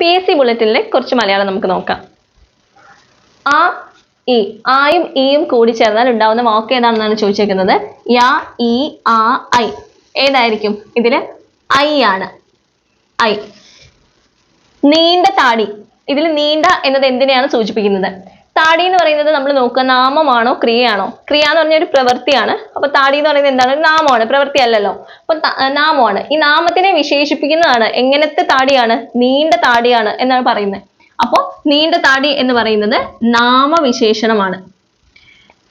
P S C ബുള്ളറ്റിലെ കുറച്ച് മലയാളം നമുക്ക് നോക്കാം. ആ ഇ ആയും ഈയും കൂടി ചേർന്നാൽ ഉണ്ടാവുന്ന വാക്ക് ഏതാണെന്നാണ് ചോദിച്ചേക്കുന്നത്? യാ ഇ ആ ഐ. ഏതായിരിക്കും? ഇതിൽ ഐ ആണ്. ഐ. നീണ്ട താടി. ഇതിൽ നീണ്ട എന്നത് എന്തിനെയാണ് സൂചിപ്പിക്കുന്നത്? താടി എന്ന് പറയുന്നത് നമ്മൾ നോക്കുക നാമമാണോ ക്രിയയാണോ? ക്രിയ എന്ന് പറഞ്ഞ ഒരു പ്രവൃത്തിയാണ്. അപ്പൊ താടി എന്ന് പറയുന്നത് എന്താണ്? നാമമാണ്. പ്രവൃത്തി അല്ലല്ലോ. അപ്പൊ നാമമാണ്. ഈ നാമത്തിനെ വിശേഷിപ്പിക്കുന്നതാണ് എങ്ങനത്തെ താടിയാണ്? നീണ്ട താടിയാണ് എന്നാണ് പറയുന്നത്. അപ്പോൾ നീണ്ട താടി എന്ന് പറയുന്നത് നാമവിശേഷണമാണ്.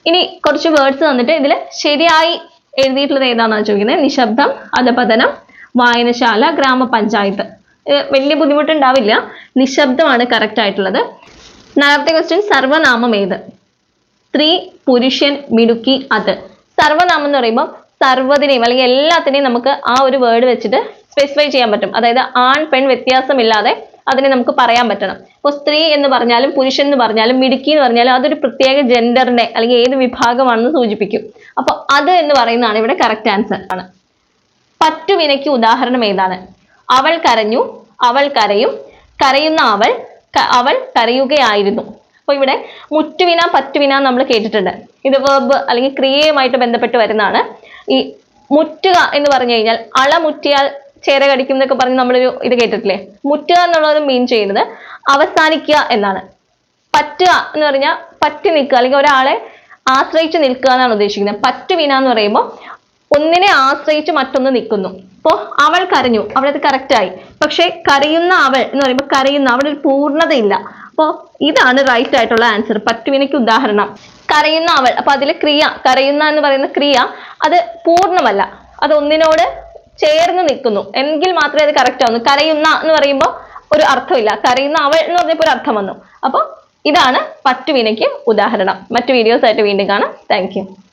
ഇനി കുറച്ച് വേർഡ്സ് തന്നിട്ട് ഇതിൽ ശരിയായി എഴുതിയിട്ടുള്ളത് ഏതാണെന്നാണ് ചോദിക്കുന്നത്? നിശബ്ദം അധപതനം വായനശാല ഗ്രാമപഞ്ചായത്ത്. വലിയ ബുദ്ധിമുട്ടുണ്ടാവില്ല. നിശബ്ദമാണ് കറക്റ്റ് ആയിട്ടുള്ളത്. നാലാമത്തെ ക്വസ്റ്റ്യൻ സർവനാമം ഏത്? സ്ത്രീ പുരുഷൻ മിടുക്കി അത്. സർവനാമം എന്ന് പറയുമ്പോൾ സർവതിനെയും അല്ലെങ്കിൽ എല്ലാത്തിനെയും നമുക്ക് ആ ഒരു വേർഡ് വെച്ചിട്ട് സ്പെസിഫൈ ചെയ്യാൻ പറ്റും. അതായത് ആൺ പെൺ വ്യത്യാസമില്ലാതെ അതിനെ നമുക്ക് പറയാൻ പറ്റണം. ഇപ്പോൾ സ്ത്രീ എന്ന് പറഞ്ഞാലും പുരുഷൻ എന്ന് പറഞ്ഞാലും മിടുക്കി എന്ന് പറഞ്ഞാലും അതൊരു പ്രത്യേക ജെൻഡറിനെ അല്ലെങ്കിൽ ഏത് വിഭാഗമാണെന്ന് സൂചിപ്പിക്കും. അപ്പോൾ അത് എന്ന് പറയുന്നതാണ് ഇവിടെ കറക്റ്റ് ആൻസർ ആണ്. പറ്റുവിനയ്ക്ക് ഉദാഹരണം ഏതാണ്? അവൾ കരഞ്ഞു അവൾ കരയും കരയുന്ന അവൾ അവൾ കരയുകയായിരുന്നു അപ്പൊ ഇവിടെ മുറ്റുവിന പറ്റുവിന നമ്മൾ കേട്ടിട്ടുണ്ട്. ഇത് വേർബ് അല്ലെങ്കിൽ ക്രിയയുമായിട്ട് ബന്ധപ്പെട്ട് വരുന്നതാണ്. ഈ മുറ്റുക എന്ന് പറഞ്ഞു കഴിഞ്ഞാൽ അളമുറ്റിയാൽ ചേര കടിക്കും എന്നൊക്കെ പറഞ്ഞ് നമ്മളൊരു ഇത് കേട്ടിട്ടില്ലേ? മുറ്റുക എന്നുള്ളത് മീൻ ചെയ്യുന്നത് അവസാനിക്കുക എന്നാണ്. പറ്റുക എന്ന് പറഞ്ഞാൽ പറ്റി നിൽക്കുക അല്ലെങ്കിൽ ഒരാളെ ആശ്രയിച്ച് നിൽക്കുക എന്നാണ് ഉദ്ദേശിക്കുന്നത്. പറ്റുവിന എന്ന് പറയുമ്പോൾ ഒന്നിനെ ആശ്രയിച്ച് മറ്റൊന്ന് നിൽക്കുന്നു. അപ്പോൾ അവൾ കരഞ്ഞു. അവിടെ അത് കറക്റ്റായി പക്ഷെ കരയുന്ന അവൾ എന്ന് പറയുമ്പോൾ കരയുന്ന അവിടെ ഒരു പൂർണതയില്ല. അപ്പോൾ ഇതാണ് റൈറ്റ് ആയിട്ടുള്ള ആൻസർ പറ്റുവിനയ്ക്ക് ഉദാഹരണം. കരയുന്ന അവൾ. അപ്പോൾ അതിലെ ക്രിയ കരയുന്ന എന്ന് പറയുന്ന ക്രിയ അത് പൂർണമല്ല. അത് ഒന്നിനോട് ചേർന്ന് നിൽക്കുന്നു. എങ്കിൽ മാത്രമേ അത് കറക്റ്റ് ആവുന്നു. കരയുന്ന എന്ന് പറയുമ്പോൾ ഒരു അർത്ഥമില്ല. കരയുന്ന അവൾ എന്ന് പറഞ്ഞപ്പോൾ ഒരു അർത്ഥം വന്നു. അപ്പോൾ ഇതാണ് പറ്റുവിനയ്ക്ക് ഉദാഹരണം. മറ്റു വീഡിയോസ് ആയിട്ട് വീണ്ടും കാണാം. താങ്ക്